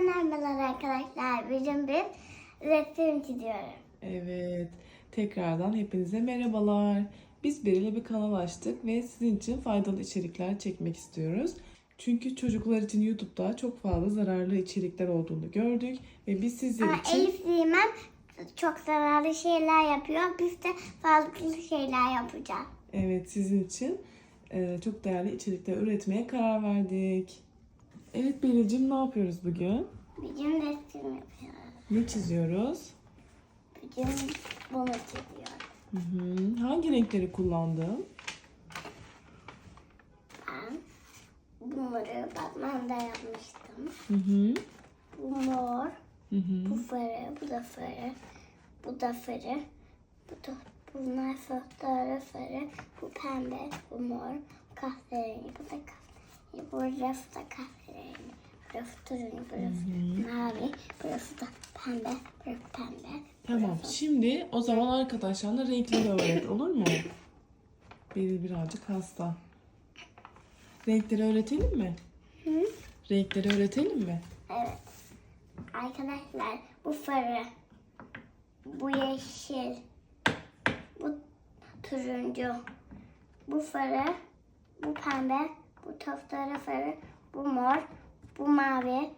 merhabalar arkadaşlar. Bugün bir resim çiziyorum. Evet. Tekrardan hepinize merhabalar. Biz Beril'e bir kanal açtık ve sizin için faydalı içerikler çekmek istiyoruz. Çünkü çocuklar için YouTube'da çok fazla zararlı içerikler olduğunu gördük ve biz sizler için Elif Sinem çok zararlı şeyler yapıyor. Biz de farklı şeyler yapacağız. evet sizin için e, çok değerli içerikler üretmeye karar verdik. Evet Beril'cim ne yapıyoruz bugün? Bugün resim yapıyoruz. Ne çiziyoruz? Bugün bunu çiziyorum. Hı hı. Hangi renkleri kullandın? Ben bunları Batman'da yapmıştım. Hı hı. Bu mor, Hı hı. bu fırı, bu da fırı, bu da fırı, bu da bunlar fotoğraf fırı, bu pembe, bu mor, bu kahverengi, bu da kahverengi, bu raf da kahverengi, burası turuncu, burası mavi, burası da pembe, burası pembe. Tamam. Şimdi o zaman arkadaşlarla renkleri öğret olur mu? Beril birazcık hasta. Renkleri öğretelim mi? Hı? Renkleri öğretelim mi? Evet. Arkadaşlar bu fırı, bu yeşil, bu turuncu, bu fırı, bu pembe, bu toftara fırı, bu mor, bu mavi,